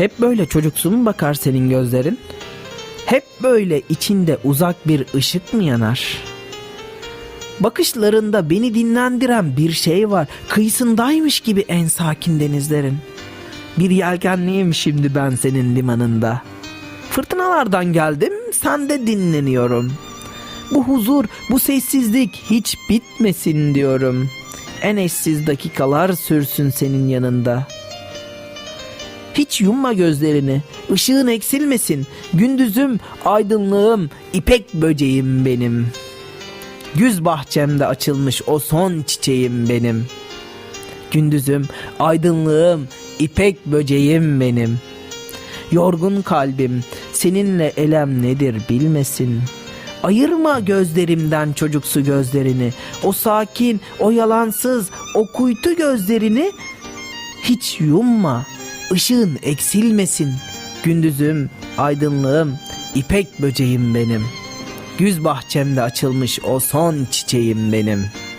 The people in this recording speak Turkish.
Hep böyle çocuksu mu bakar senin gözlerin? Hep böyle içinde uzak bir ışık mı yanar? Bakışlarında beni dinlendiren bir şey var. Kıyısındaymış gibi en sakin denizlerin. Bir yelkenliyim şimdi ben senin limanında. Fırtınalardan geldim, sen de dinleniyorum. Bu huzur, bu sessizlik hiç bitmesin diyorum. En eşsiz dakikalar sürsün senin yanında. Hiç yumma gözlerini, ışığın eksilmesin. Gündüzüm, aydınlığım, ipek böceğim benim. Güz bahçemde açılmış o son çiçeğim benim. Gündüzüm, aydınlığım, ipek böceğim benim. Yorgun kalbim, seninle elem nedir bilmesin. Ayırma gözlerimden çocuksu gözlerini. O sakin, o yalansız, o kuytu gözlerini hiç yumma. Işığın eksilmesin. Gündüzüm, aydınlığım, ipek böceğim benim. Güz bahçemde açılmış o son çiçeğim benim.''